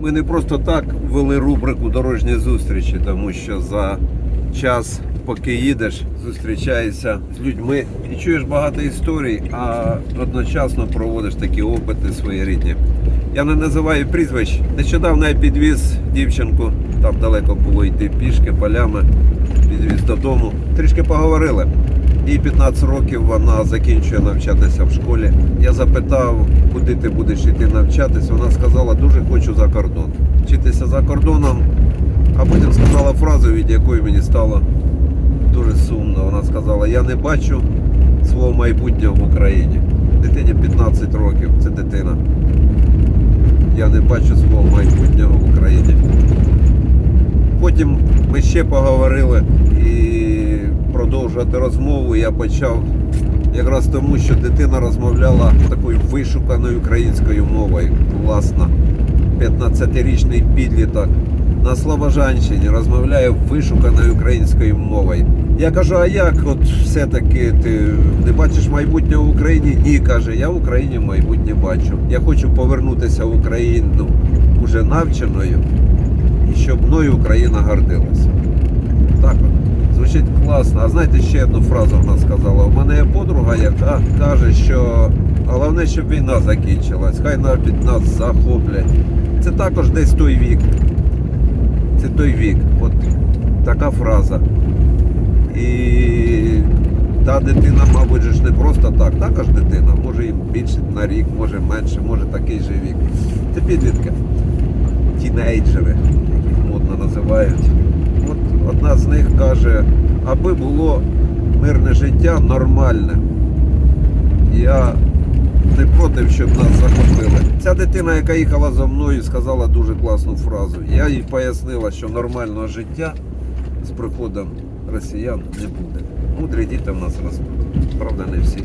Ми не просто так ввели рубрику дорожні зустрічі, тому що за час, поки їдеш, зустрічаєшся з людьми і чуєш багато історій, а одночасно проводиш такі опити своєрідні. Я не називаю прізвищ. Нещодавно я підвіз дівчинку, там далеко було йти пішки, полями, підвіз додому. Трішки поговорили. Їй 15 років вона закінчує навчатися в школі. Я запитав, куди ти будеш йти навчатися. Вона сказала, дуже хочу за кордон. Вчитися за кордоном, а потім сказала фразу, від якої мені стало дуже сумно. Вона сказала, я не бачу свого майбутнього в Україні. Дитині 15 років, це дитина. Я не бачу свого майбутнього в Україні. Потім ми ще поговорили і продовжувати розмову я почав якраз тому, що дитина розмовляла такою вишуканою українською мовою. Власна, 15-річний підліток на Слобожанщині розмовляє вишуканою українською мовою. Я кажу, а як от все-таки ти не бачиш майбутнього в Україні? Ні, каже, я в Україні майбутнє бачу. Я хочу повернутися в Україну уже навченою і щоб мною Україна гордилася. Так от. Звучить класно. А знаєте, ще одну фразу вона сказала. У мене є подруга, яка каже, що головне, щоб війна закінчилась, хай навіть нас захоплять. Це також десь той вік. Це той вік. От така фраза. І та дитина, мабуть, ж не просто так. Також дитина, може їм більше на рік, може менше, може такий же вік. Це підлітки тінейджери, яких модно називають. Одна з них каже, аби було мирне життя нормальне. Я не проти, щоб нас захопили. Ця дитина, яка їхала за мною, сказала дуже класну фразу. Я їй пояснила, що нормального життя з приходом росіян не буде. Мудрі діти в нас ростуть. Правда, не всі.